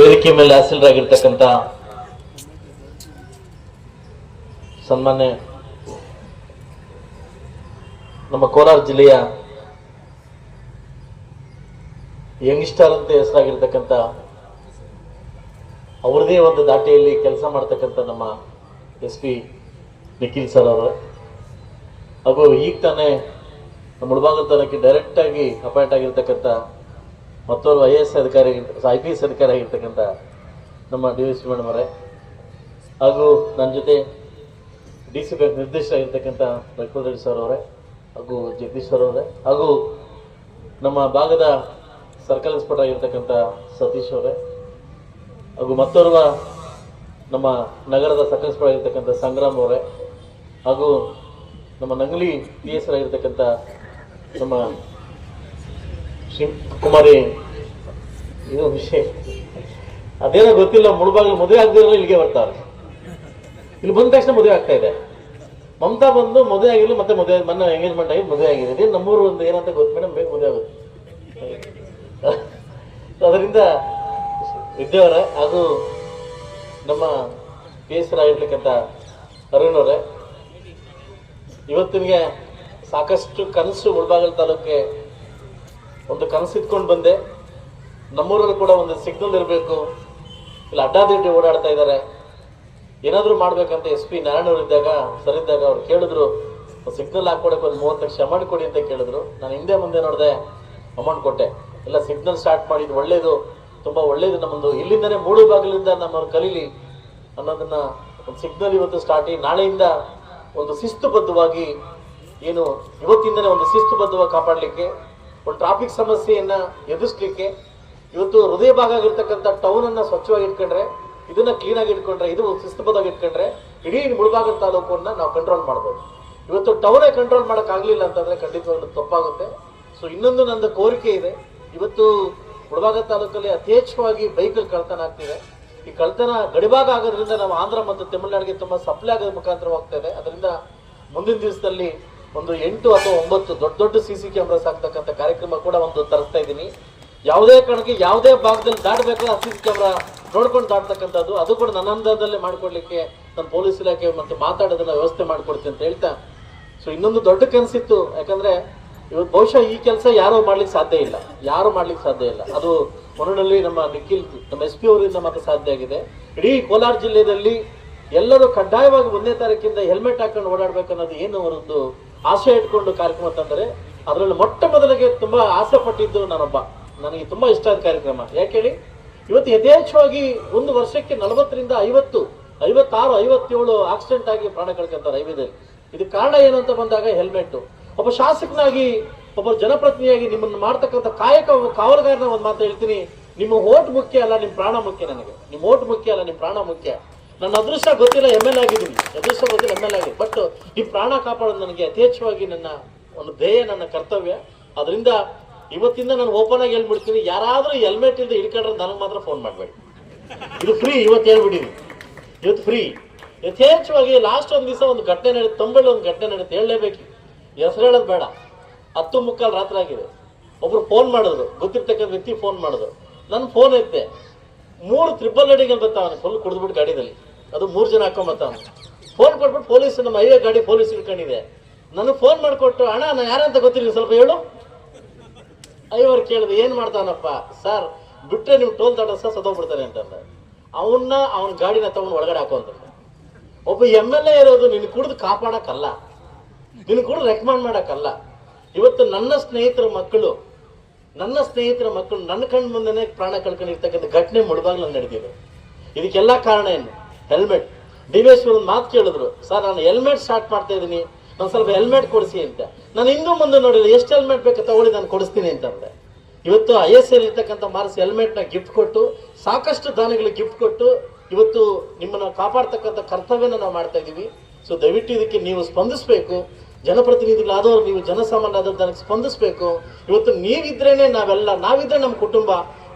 ವೇದಿಕೆ ಮೇಲೆ ಹಾಸೀಲರಾಗಿರ್ತಕ್ಕಂಥ ಸನ್ಮಾನ್ಯ ನಮ್ಮ ಕೋಲಾರ ಜಿಲ್ಲೆಯ ಯಂಗ್ ಸ್ಟಾರ್ ಅಂತ ಹೆಸರಾಗಿರ್ತಕ್ಕಂಥ ಅವ್ರದೇ ಒಂದು ದಾಟಿಯಲ್ಲಿ ಕೆಲಸ ಮಾಡ್ತಕ್ಕಂಥ ನಮ್ಮ ಎಸ್ ಪಿ ನಿಖಿಲ್ ಸರ್ ಅವರು. ಹಾಗೂ ಈಗ ತಾನೇ ನಮ್ಮ ಮುಳಬಾಗಲ ತಾಲೂಕಿಗೆ ಡೈರೆಕ್ಟ್ ಆಗಿ ಅಪಾಯಿಂಟ್ ಆಗಿರ್ತಕ್ಕಂಥ ಮತ್ತೋರ್ವ ಐ ಎ ಎಸ್ ಅಧಿಕಾರಿ ಐ ಪಿ ಎಸ್ ಅಧಿಕಾರಿ ಆಗಿರ್ತಕ್ಕಂಥ ನಮ್ಮ ಡಿ ಎಸ್ ಮೇಡಮ್ ಅವರೇ, ಹಾಗೂ ನನ್ನ ಜೊತೆ ಡಿ ಸಿ ಬ್ಯಾಂಕ್ ನಿರ್ದೇಶಕರಾಗಿರ್ತಕ್ಕಂಥ ರಘುವರ್ ರೆಡ್ಡಿ ಸರ್ ಅವರೇ, ಹಾಗೂ ಜಗದೀಶ್ ಸರ್ ಅವರೇ, ಹಾಗೂ ನಮ್ಮ ಭಾಗದ ಸರ್ಕಲ್ ಇನ್ಸ್ಪೆಕ್ಟರ್ ಆಗಿರ್ತಕ್ಕಂಥ ಸತೀಶ್ ಅವರೇ, ಹಾಗೂ ಮತ್ತೋರ್ವ ನಮ್ಮ ನಗರದ ಸರ್ಕಲ್ ಇನ್ಸ್ಪೆಕ್ಟರ್ ಆಗಿರ್ತಕ್ಕಂಥ ಸಂಗ್ರಾಮ್ ಅವರೇ, ಹಾಗೂ ನಮ್ಮ ನಂಗಲಿ ಪಿ ಎಸ್ ಆಗಿರ್ತಕ್ಕಂಥ ನಮ್ಮ ಕುಮಾರಿ. ಇದು ವಿಷಯ ಅದೇನೋ ಗೊತ್ತಿಲ್ಲ ಮುಳುಬಾಗಿಲು ಮದುವೆ ಆಗದಿರೋ ಇಲ್ಲಿಗೆ ಬರ್ತಾರೆ. ಇಲ್ಲಿ ಬಂದ ತಕ್ಷಣ ಮದುವೆ ಆಗ್ತಾ ಇದೆ. ಮಮತಾ ಬಂದು ಮದುವೆ ಆಗಿಲ್ಲ ಮತ್ತೆ ಮದುವೆ, ಮೊನ್ನೆ ಎಂಗೇಜ್ಮೆಂಟ್ ಆಗಿ ಮದುವೆ ಆಗಿದೆ. ಅದೇ ನಮ್ಮೂರು ಒಂದು ಏನಂತ ಗೊತ್ತು ಮೇಡಮ್ ಬೇಗ ಮದುವೆ ಆಗುತ್ತೆ. ಅದರಿಂದ ವಿದ್ಯಾವರ ಹಾಗೂ ನಮ್ಮ ಪಿ ಎಸ್ ಅರುಣ್ ಅವರೇ, ಇವತ್ತಿನಿಗೆ ಸಾಕಷ್ಟು ಕನಸು ಮುಳಬಾಗಲ್ ತಾಲೂಕಿಗೆ ಒಂದು ಕನಸು ಇಟ್ಕೊಂಡು ಬಂದೆ. ನಮ್ಮೂರಲ್ಲಿ ಕೂಡ ಒಂದು ಸಿಗ್ನಲ್ ಇರಬೇಕು. ಇಲ್ಲಿ ಅಡ್ಡಾದಿಡ್ಡಿ ಓಡಾಡ್ತಾ ಇದ್ದಾರೆ. ಏನಾದರೂ ಮಾಡಬೇಕಂತ ಎಸ್ ಪಿ ನಾರಾಯಣವ್ರು ಇದ್ದಾಗ ಸರಿದ್ದಾಗ ಅವ್ರು ಕೇಳಿದ್ರು ಸಿಗ್ನಲ್ ಹಾಕ್ಕೊಡಕ್ಕೆ ಒಂದು ಮೂವತ್ತು ಲಕ್ಷ ಅಮೌಂಟ್ ಕೊಡಿ ಅಂತ ಕೇಳಿದ್ರು. ನಾನು ಹಿಂದೆ ಮುಂದೆ ನೋಡಿದೆ, ಅಮೌಂಟ್ ಕೊಟ್ಟೆ. ಎಲ್ಲ ಸಿಗ್ನಲ್ ಸ್ಟಾರ್ಟ್ ಮಾಡಿದ್ದು ಒಳ್ಳೇದು, ತುಂಬ ಒಳ್ಳೇದು ನಮ್ಮದು. ಇಲ್ಲಿಂದನೇ ಮೂಡು ಬಾಗಿಲಿಂದ ನಮ್ಮವ್ರು ಕಲೀಲಿ ಅನ್ನೋದನ್ನ ಒಂದು ಸಿಗ್ನಲ್ ಇವತ್ತು ಸ್ಟಾರ್ಟಿ ನಾಳೆಯಿಂದ ಒಂದು ಶಿಸ್ತುಬದ್ಧವಾಗಿ, ಏನು ಇವತ್ತಿಂದನೇ ಒಂದು ಶಿಸ್ತುಬದ್ಧವಾಗಿ ಕಾಪಾಡಲಿಕ್ಕೆ ಒಂದು ಟ್ರಾಫಿಕ್ ಸಮಸ್ಯೆಯನ್ನು ಎದುರಿಸ್ಲಿಕ್ಕೆ ಇವತ್ತು ಹೃದಯ ಭಾಗ ಆಗಿರ್ತಕ್ಕಂಥ ಟೌನ್ ಅನ್ನ ಸ್ವಚ್ಛವಾಗಿ ಇಟ್ಕೊಂಡ್ರೆ, ಇದನ್ನ ಕ್ಲೀನ್ ಆಗಿ ಇಟ್ಕೊಂಡ್ರೆ, ಇದು ಶಿಸ್ತುಬದ್ಧವಾಗಿ ಇಟ್ಕೊಂಡ್ರೆ ಇಡೀ ಮುಳಬಾಗದ ತಾಲೂಕನ್ನು ನಾವು ಕಂಟ್ರೋಲ್ ಮಾಡ್ಬೋದು. ಇವತ್ತು ಟೌನೇ ಕಂಟ್ರೋಲ್ ಮಾಡೋಕ್ಕಾಗಲಿಲ್ಲ ಅಂತಂದರೆ ಅಂತಂದ್ರೆ ಒಂದು ತಪ್ಪಾಗುತ್ತೆ. ಸೊ ಇನ್ನೊಂದು ನಂದು ಕೋರಿಕೆ ಇದೆ. ಇವತ್ತು ಮುಳಬಾಗ ತಾಲೂಕಲ್ಲಿ ಯಥೇಚ್ಛವಾಗಿ ಬೈಕಲ್ಲಿ ಕಳ್ತನ ಆಗ್ತಿದೆ. ಈ ಕಳ್ತನ ಗಡಿಭಾಗ ಆಗೋದ್ರಿಂದ ನಾವು ಆಂಧ್ರ ಮತ್ತು ತಮಿಳುನಾಡಿಗೆ ತುಂಬಾ ಸಪ್ಲೈ ಆಗೋದ್ರ ಮುಖಾಂತರ ಹೋಗ್ತಾ ಇದೆ. ಅದರಿಂದ ಮುಂದಿನ ದಿವಸದಲ್ಲಿ ಒಂದು ಎಂಟು ಅಥವಾ ಒಂಬತ್ತು ದೊಡ್ಡ ದೊಡ್ಡ ಸಿ ಸಿ ಕ್ಯಾಮ್ರಾಸ್ ಹಾಕ್ತಕ್ಕಂಥ ಕಾರ್ಯಕ್ರಮ ಕೂಡ ಒಂದು ತರಿಸ್ತಾ ಇದ್ದೀನಿ. ಯಾವುದೇ ಕಾರಣಕ್ಕೆ ಯಾವುದೇ ಭಾಗದಲ್ಲಿ ದಾಟಬೇಕಾದ್ರೆ ಸಿ ಸಿ ಕ್ಯಾಮ್ರಾ ನೋಡ್ಕೊಂಡು ದಾಟತಕ್ಕಂಥದ್ದು, ಅದು ಕೂಡ ನನ್ನ ಅಂದಾಜಲ್ಲೇ ಮಾಡ್ಕೊಡ್ಲಿಕ್ಕೆ ನನ್ನ ಪೊಲೀಸ್ ಇಲಾಖೆ ಮತ್ತೆ ಮಾತಾಡೋದನ್ನ ವ್ಯವಸ್ಥೆ ಮಾಡ್ಕೊಡ್ತೀನಿ ಅಂತ ಹೇಳ್ತಾ. ಸೊ ಇನ್ನೊಂದು ದೊಡ್ಡ ಕನಸಿತ್ತು, ಯಾಕಂದ್ರೆ ಇವತ್ತು ಬಹುಶಃ ಈ ಕೆಲಸ ಯಾರು ಮಾಡ್ಲಿಕ್ಕೆ ಸಾಧ್ಯ ಇಲ್ಲ. ಯಾರು ಮಾಡ್ಲಿಕ್ಕೆ ಸಾಧ್ಯ ಇಲ್ಲ. ಅದು ಮೊನ್ನಲ್ಲಿ ನಮ್ಮ ನಿಖಿಲ್, ನಮ್ಮ ಎಸ್ ಪಿ ಅವರಿಂದ ಮಾತ್ರ ಸಾಧ್ಯ ಆಗಿದೆ. ಇಡೀ ಕೋಲಾರ ಜಿಲ್ಲೆಯಲ್ಲಿ ಎಲ್ಲರೂ ಕಡ್ಡಾಯವಾಗಿ ಒಂದೇ ತಾರೀಕಿಂದ ಹೆಲ್ಮೆಟ್ ಹಾಕೊಂಡು ಓಡಾಡ್ಬೇಕು ಅನ್ನೋದು ಏನು ಅವರೊಂದು ಆಸೆ ಇಟ್ಕೊಂಡು ಕಾರ್ಯಕ್ರಮ ತಂದರೆ ಅದರಲ್ಲಿ ಮೊಟ್ಟ ಮೊದಲಿಗೆ ತುಂಬಾ ಆಸೆ ಪಟ್ಟಿದ್ದು ನಾನೊಬ್ಬ. ನನಗೆ ತುಂಬಾ ಇಷ್ಟ ಆದ ಕಾರ್ಯಕ್ರಮ. ಯಾಕೆ ಹೇಳಿ? ಇವತ್ತು ಯಥೇಚ್ಛವಾಗಿ ಒಂದು ವರ್ಷಕ್ಕೆ ನಲವತ್ತರಿಂದ ಐವತ್ತು, ಐವತ್ತಾರು, ಐವತ್ತೇಳು ಆಕ್ಸಿಡೆಂಟ್ ಆಗಿ ಪ್ರಾಣ ಕಳ್ಕೊಂತಾರೆ ಹೈವೇದಲ್ಲಿ ಇದು ಕಾರಣ ಏನು ಅಂತ ಬಂದಾಗ ಹೆಲ್ಮೆಟ್ ಒಬ್ಬ ಶಾಸಕನಾಗಿ, ಒಬ್ಬ ಜನಪ್ರತಿನಿಧಿಯಾಗಿ ನಿಮ್ಮನ್ನು ಮಾಡ್ತಕ್ಕಂಥ ಕಾಯಕ, ಕಾವಲುಗಾರನ ಒಂದು ಮಾತು ಹೇಳ್ತೀನಿ. ನಿಮ್ಮ ಓಟ್ ಮುಖ್ಯ ಅಲ್ಲ, ನಿಮ್ಮ ಪ್ರಾಣ ಮುಖ್ಯ ನನಗೆ. ನಿಮ್ಮ ಓಟ್ ಮುಖ್ಯ ಅಲ್ಲ, ನಿಮ್ಮ ಪ್ರಾಣ ಮುಖ್ಯ. ನನ್ನ ಅದೃಷ್ಟ ಗೊತ್ತಿಲ್ಲ ಎಂ ಎಲ್ ಆಗಿದ್ದೀನಿ. ಅದೃಷ್ಟ ಗೊತ್ತಿಲ್ಲ ಎಂ ಎಲ್ ಆಗಿ ಬಟ್ ಈ ಪ್ರಾಣ ಕಾಪಾಡೋದು ನನಗೆ ಯಥೇಚ್ಛವಾಗಿ ನನ್ನ ಒಂದು ಧ್ಯೇಯ, ನನ್ನ ಕರ್ತವ್ಯ. ಅದರಿಂದ ಇವತ್ತಿಂದ ನಾನು ಓಪನ್ ಆಗಿ ಹೇಳ್ಬಿಡ್ತೀನಿ. ಯಾರಾದರೂ ಹೆಲ್ಮೆಟ್ ಇಲ್ಲದೆ ಹಿಡ್ಕೊಂಡ್ರೆ ನನಗೆ ಮಾತ್ರ ಫೋನ್ ಮಾಡಬೇಡಿ. ಇದು ಫ್ರೀ ಇವತ್ತು ಹೇಳ್ಬಿಟ್ಟಿನಿ. ಇವತ್ತು ಫ್ರೀ ಯಥೇಚ್ಛವಾಗಿ ಲಾಸ್ಟ್ ಒಂದು ದಿವಸ ಒಂದು ಘಟನೆ ನಡೀತು ತೊಂಬಳಿ ಒಂದು ಘಟನೆ ನಡೆಯುತ್ತೆ ಹೇಳಲೇಬೇಕು. ಹೆಸರು ಹೇಳೋದು ಬೇಡ. ಹತ್ತು ಮುಕ್ಕಾಲು ರಾತ್ರಿ ಆಗಿದೆ. ಒಬ್ರು ಫೋನ್ ಮಾಡಿದ್ರು. ಗೊತ್ತಿರ್ತಕ್ಕಂಥ ವ್ಯಕ್ತಿ ಫೋನ್ ಮಾಡಿದ್ರು. ನನ್ನ ಫೋನ್ ಐತೆ. ಮೂರು ತ್ರಿಬಲ್ ಅಡಿಗೆ ಬರ್ತಾವನೆ ಫುಲ್ ಕುಡಿದ್ಬಿಟ್ಟು ಗಾಡಿದಲ್ಲಿ. ಅದು ಮೂರು ಜನ ಹಾಕೊಂಬರ್ತಾವ ಫೋನ್ ಕೊಟ್ಬಿಟ್ಟು ಪೊಲೀಸ್ ನಮ್ಮ ಹೈವೇ ಗಾಡಿ ಪೊಲೀಸ್ ಇಟ್ಕೊಂಡಿದೆ ನನಗೆ ಫೋನ್ ಮಾಡಿಕೊಟ್ಟು ಅಣ್ಣ ನಾನು ಯಾರಂತ ಗೊತ್ತಿಲ್ಲ ಸ್ವಲ್ಪ ಹೇಳು. ಐವರು ಕೇಳಿದೆ ಏನ್ ಮಾಡ್ತಾನಪ್ಪ? ಸರ್ ಬಿಟ್ಟರೆ ನೀವು ಟೋಲ್ ದಾಟ ಸರ್ ಸದೋಗ್ಬಿಡ್ತಾನೆ ಅಂತಂದ. ಅವನ್ನ ಅವನ ಗಾಡಿನ ತಗೊಂಡು ಒಳಗಡೆ ಹಾಕೋ ಅಂತಂದ ಒಬ್ಬ ಎಂ ಎಲ್ ಎ ಇರೋದು ನಿನ್ ಕುಡಿದು ಕಾಪಾಡಕ್ಕಲ್ಲ. ನಿನ್ ಕುಡಿದು ರೆಕಮೆಂಡ್ ಮಾಡಕ್ಕಲ್ಲ. ಇವತ್ತು ನನ್ನ ಸ್ನೇಹಿತರ ಮಕ್ಕಳು, ನನ್ನ ಸ್ನೇಹಿತರ ಮಕ್ಕಳು ನನ್ನ ಕಣ್ಣು ಮುಂದೆನೆ ಪ್ರಾಣ ಕಳ್ಕೊಂಡಿರ್ತಕ್ಕಂಥ ಘಟನೆ ಮುಳುಬಾಗ್ಲಲ್ಲಿ ನಡೆದಿದೆ. ಇದಕ್ಕೆಲ್ಲ ಕಾರಣ ಏನು? ಹೆಲ್ಮೆಟ್ ದಿವೇಶ್ವರ್ ಒಂದು ಮಾತು ಕೇಳಿದ್ರು, ಸರ್, ನಾನು ಹೆಲ್ಮೆಟ್ ಸ್ಟಾರ್ಟ್ ಮಾಡ್ತಾ ಇದ್ದೀನಿ. ನಾನು ಸ್ವಲ್ಪ ಹೆಲ್ಮೆಟ್ ಕೊಡಿಸಿ ಅಂತ. ನಾನು ಇನ್ನೂ ಮುಂದೆ ನೋಡಿಲ್ಲ, ಎಷ್ಟು ಹೆಲ್ಮೆಟ್ ಬೇಕು ತಗೊಳ್ಳಿ, ನಾನು ಕೊಡಿಸ್ತೀನಿ ಅಂತಂದೆ ಇವತ್ತು ಐ ಎಸ್ ಎಲ್ ಇರ್ತಕ್ಕಂಥ ಮಾರ್ಸ್ ಹೆಲ್ಮೆಟ್ನ ಗಿಫ್ಟ್ ಕೊಟ್ಟು, ಸಾಕಷ್ಟು ದಾನಿಗಳಿಗೆ ಗಿಫ್ಟ್ ಕೊಟ್ಟು, ಇವತ್ತು ನಿಮ್ಮನ್ನ ಕಾಪಾಡ್ತಕ್ಕಂಥ ಕರ್ತವ್ಯನ ನಾವು ಮಾಡ್ತಾ ಇದ್ದೀವಿ. ಸೊ ದಯವಿಟ್ಟು ಇದಕ್ಕೆ ನೀವು ಸ್ಪಂದಿಸಬೇಕು. ಜನಪ್ರತಿನಿಧಿಗಳಾದವರು ನೀವು ಜನಸಾಮಾನ್ಯರಾದವ್ರು ನನಗೆ ಸ್ಪಂದಿಸಬೇಕು. ಇವತ್ತು ನೀವಿದ್ರೇನೆ ನಾವೆಲ್ಲ, ನಾವಿದ್ರೆ ನಮ್ಮ ಕುಟುಂಬ.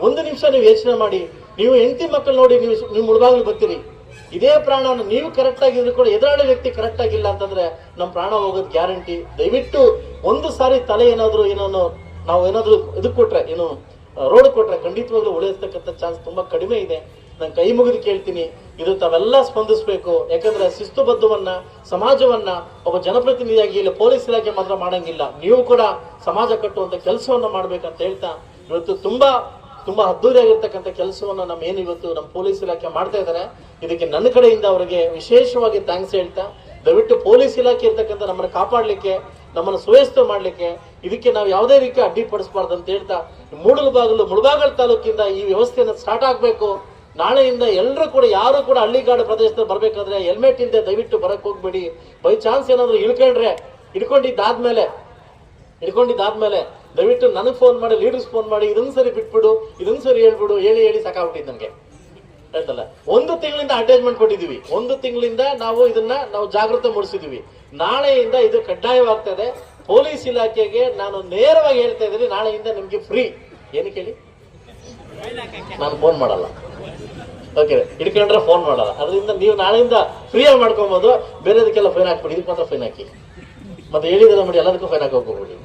ಒಂದು ನಿಮಿಷ ನೀವು ಯೋಚನೆ ಮಾಡಿ, ನೀವು ಹೆಂಡತಿ ಮಕ್ಕಳು ನೋಡಿ ನೀವು ನಿಮ್ಮ ಮುಳುಗಾಗ್ಲು ಬರ್ತೀರಿ. ಇದೇ ಪ್ರಾಣವನ್ನು ನೀವು ಕರೆಕ್ಟ್ ಆಗಿದ್ರು ಕೂಡ ಎದುರಾಳಿ ವ್ಯಕ್ತಿ ಕರೆಕ್ಟ್ ಆಗಿಲ್ಲ ಅಂತಂದ್ರೆ ನಮ್ಮ ಪ್ರಾಣ ಹೋಗೋದು ಗ್ಯಾರಂಟಿ ದಯವಿಟ್ಟು ಒಂದು ಸಾರಿ ತಲೆ ಏನಾದರೂ ಏನೋ ನಾವು ಏನಾದರೂ ಇದು ಕೊಟ್ರೆ, ಏನು ರೋಡ್ ಕೊಟ್ರೆ ಖಂಡಿತವಾಗ್ಲೂ ಉಳಿಯತಕ್ಕಂಥ ಚಾನ್ಸ್ ತುಂಬಾ ಕಡಿಮೆ ಇದೆ. ನಾನು ಕೈ ಮುಗಿದು ಕೇಳ್ತೀನಿ, ಇದು ತಾವೆಲ್ಲ ಸ್ಪಂದಿಸ್ಬೇಕು. ಯಾಕಂದ್ರೆ ಶಿಸ್ತುಬದ್ಧವನ್ನ, ಸಮಾಜವನ್ನ ಒಬ್ಬ ಜನಪ್ರತಿನಿಧಿಯಾಗಿ ಇಲ್ಲಿ, ಪೊಲೀಸ್ ಇಲಾಖೆ ಮಾತ್ರ ಮಾಡಂಗಿಲ್ಲ. ನೀವು ಕೂಡ ಸಮಾಜ ಕಟ್ಟುವಂತ ಕೆಲಸವನ್ನ ಮಾಡ್ಬೇಕಂತ ಹೇಳ್ತಾ, ಇವತ್ತು ತುಂಬಾ ತುಂಬಾ ಅದ್ದೂರಿಯಾಗಿರ್ತಕ್ಕಂಥ ಕೆಲಸವನ್ನು ನಮ್ಮ ಏನು ಇವತ್ತು ನಮ್ಮ ಪೊಲೀಸ್ ಇಲಾಖೆ ಮಾಡ್ತಾ ಇದ್ದಾರೆ ಇದಕ್ಕೆ ನನ್ನ ಕಡೆಯಿಂದ ಅವರಿಗೆ ವಿಶೇಷವಾಗಿ ಥ್ಯಾಂಕ್ಸ್ ಹೇಳ್ತಾ, ದಯವಿಟ್ಟು ಪೊಲೀಸ್ ಇಲಾಖೆ ಇರ್ತಕ್ಕಂಥ ನಮ್ಮನ್ನು ಕಾಪಾಡಲಿಕ್ಕೆ, ನಮ್ಮನ್ನು ಸುವ್ಯವಸ್ಥೆ ಮಾಡಲಿಕ್ಕೆ, ಇದಕ್ಕೆ ನಾವು ಯಾವುದೇ ರೀತಿ ಅಡ್ಡಿಪಡಿಸಬಾರ್ದು ಅಂತ ಹೇಳ್ತಾ, ಮೂಡಲಬಾಗಲು, ಮುಳಬಾಗಲ್ ತಾಲೂಕಿಂದ ಈ ವ್ಯವಸ್ಥೆಯನ್ನು ಸ್ಟಾರ್ಟ್ ಆಗಬೇಕು. ನಾಳೆಯಿಂದ ಎಲ್ಲರೂ ಕೂಡ, ಯಾರು ಕೂಡ ಹಳ್ಳಿಗಾಡು ಪ್ರದೇಶದಲ್ಲಿ ಬರಬೇಕಾದ್ರೆ ಹೆಲ್ಮೆಟ್ ಇಲ್ಲದೆ ದಯವಿಟ್ಟು ಬರಕ್ ಹೋಗ್ಬೇಡಿ. ಬೈ ಚಾನ್ಸ್ ಏನಾದರೂ ಇಳ್ಕೊಂಡ್ರೆ ಇಟ್ಕೊಂಡಿದ್ದಾದ್ಮೇಲೆ ಹಿಡ್ಕೊಂಡಿದ್ದಾದ್ಮೇಲೆ ದಯವಿಟ್ಟು ನನಗೆ ಫೋನ್ ಮಾಡಿ ಲೀಡರ್ಸ್ ಫೋನ್ ಮಾಡಿ ಇದೊಂದು ಸರಿ ಬಿಟ್ಬಿಡು, ಇದನ್ನ ಸರಿ ಹೇಳ್ಬಿಡು, ಹೇಳಿ ಹೇಳಿ ಸಾಕಾಗ್ಬಿಟ್ಟಿದ್ದು ನನಗೆ. ಆಯ್ತಲ್ಲ? ಒಂದು ತಿಂಗಳಿಂದ ಅಟ್ಯಾಚ್ಮೆಂಟ್ ಕೊಟ್ಟಿದ್ದೀವಿ. ಒಂದು ತಿಂಗಳಿಂದ ನಾವು ಇದನ್ನ ನಾವು ಜಾಗೃತ ಮೂಡಿಸಿದೀವಿ ನಾಳೆಯಿಂದ ಇದು ಕಡ್ಡಾಯವಾಗ್ತದೆ ಪೊಲೀಸ್ ಇಲಾಖೆಗೆ ನಾನು ನೇರವಾಗಿ ಹೇಳ್ತಾ ಇದ್ದೀನಿ, ನಾಳೆಯಿಂದ ನಿಮ್ಗೆ ಫ್ರೀ ಏನು ಕೇಳಿ ನಾನು ಫೋನ್ ಮಾಡಲ್ಲ. ಓಕೆ ಇಟ್ಕೊಂಡ್ರೆ ಫೋನ್ ಮಾಡಲ್ಲ. ಅದರಿಂದ ನೀವು ನಾಳೆಯಿಂದ ಫ್ರೀಯಾಗಿ ಮಾಡ್ಕೊಬೋದು. ಬೇರೆದಕ್ಕೆಲ್ಲ ಫೈನ್ ಹಾಕ್ಬಿಡಿ, ಇದಕ್ಕೆ ಮಾತ್ರ ಫೈನ್ ಹಾಕಿ. ಮತ್ತೆ ಹೇಳಿದ್ರೆ ಮಾಡಿ ಎಲ್ಲದಕ್ಕೂ ಫೈನ್ ಹಾಕಿ ಹೋಗ್ಬಿಡಿ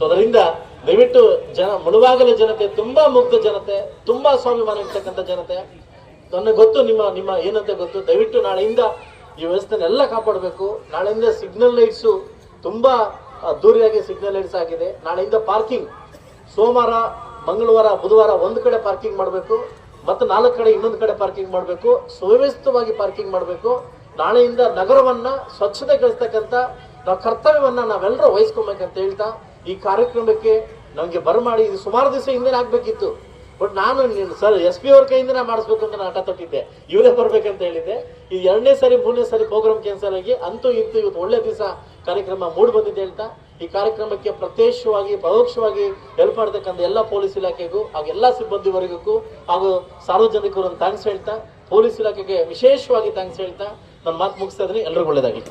ಸೊ ಅದರಿಂದ ದಯವಿಟ್ಟು ಜನ, ಮುಳುವಾಗಲ ಜನತೆ, ತುಂಬಾ ಮುಗ್ಧ ಜನತೆ, ತುಂಬಾ ಸ್ವಾಭಿಮಾನ ಇರ್ತಕ್ಕಂಥ ಜನತೆ ನನಗೆ ಗೊತ್ತು, ನಿಮ್ಮ ನಿಮ್ಮ ಏನಂತ ಗೊತ್ತು, ದಯವಿಟ್ಟು ನಾಳೆಯಿಂದ ಈ ವ್ಯವಸ್ಥೆನೆಲ್ಲ ಕಾಪಾಡಬೇಕು. ನಾಳೆಯಿಂದ ಸಿಗ್ನಲ್ ಲೈಟ್ಸು ತುಂಬಾ ಅದ್ದೂರಿಯಾಗಿ ಸಿಗ್ನಲ್ ಲೈಟ್ಸ್ ಆಗಿದೆ. ನಾಳೆಯಿಂದ ಪಾರ್ಕಿಂಗ್ ಸೋಮವಾರ, ಮಂಗಳವಾರ, ಬುಧವಾರ ಒಂದು ಕಡೆ ಪಾರ್ಕಿಂಗ್ ಮಾಡಬೇಕು. ಮತ್ತು ನಾಲ್ಕು ಕಡೆ ಇನ್ನೊಂದು ಕಡೆ ಪಾರ್ಕಿಂಗ್ ಮಾಡಬೇಕು. ಸುವ್ಯವಸ್ಥಿತವಾಗಿ ಪಾರ್ಕಿಂಗ್ ಮಾಡಬೇಕು. ನಾಳೆಯಿಂದ ನಗರವನ್ನ ಸ್ವಚ್ಛತೆಗೊಳಿಸ್ತಕ್ಕಂಥ ನಾವು ಕರ್ತವ್ಯವನ್ನ ನಾವೆಲ್ಲರೂ ವಹಿಸ್ಕೊಬೇಕಂತ ಹೇಳ್ತಾ ಈ ಕಾರ್ಯಕ್ರಮಕ್ಕೆ ನಮಗೆ ಬರಮಾಡಿ ಇದು ಸುಮಾರು ದಿವಸ ಹಿಂದೆ ಆಗ್ಬೇಕಿತ್ತು. ಬಟ್ ನಾನು ಸರ್ ಎಸ್ ಪಿ ಅವ್ರ ಕೈಯಿಂದ ನಾ ಮಾಡಿಸ್ಬೇಕು ಅಂತ ನಾನು ಹಠ ತೊಟ್ಟಿದ್ದೆ. ಇವರೇ ಬರ್ಬೇಕಂತ ಹೇಳಿದ್ದೆ. ಈ ಎರಡನೇ ಸಾರಿ ಮೂರನೇ ಸಾರಿ ಪ್ರೋಗ್ರಾಮ್ ಕ್ಯಾನ್ಸಲ್ ಆಗಿ ಅಂತೂ ಇಂತೂ ಇವತ್ತು ಒಳ್ಳೆ ದಿವಸ ಕಾರ್ಯಕ್ರಮ ಮೂಡ್ ಬಂದಿದೆ ಅಂತ. ಈ ಕಾರ್ಯಕ್ರಮಕ್ಕೆ ಪ್ರತ್ಯಕ್ಷವಾಗಿ ಪರೋಕ್ಷವಾಗಿ ಹೆಲ್ಪ್ ಮಾಡ್ತಕ್ಕಂಥ ಎಲ್ಲ ಪೊಲೀಸ್ ಇಲಾಖೆಗೂ ಹಾಗೂ ಎಲ್ಲ ವರ್ಗಕ್ಕೂ, ಹಾಗೂ ಸಾರ್ವಜನಿಕರು ಥ್ಯಾಂಕ್ಸ್ ಹೇಳ್ತಾ ಪೊಲೀಸ್ ಇಲಾಖೆಗೆ ವಿಶೇಷವಾಗಿ ಥ್ಯಾಂಕ್ಸ್ ಹೇಳ್ತಾ ನನ್ನ ಮಾತು ಮುಗಿಸ್ತಾ ಇದ್ದೀನಿ. ಎಲ್ರಿಗೂ ಒಳ್ಳೇದಾಗಲಿ.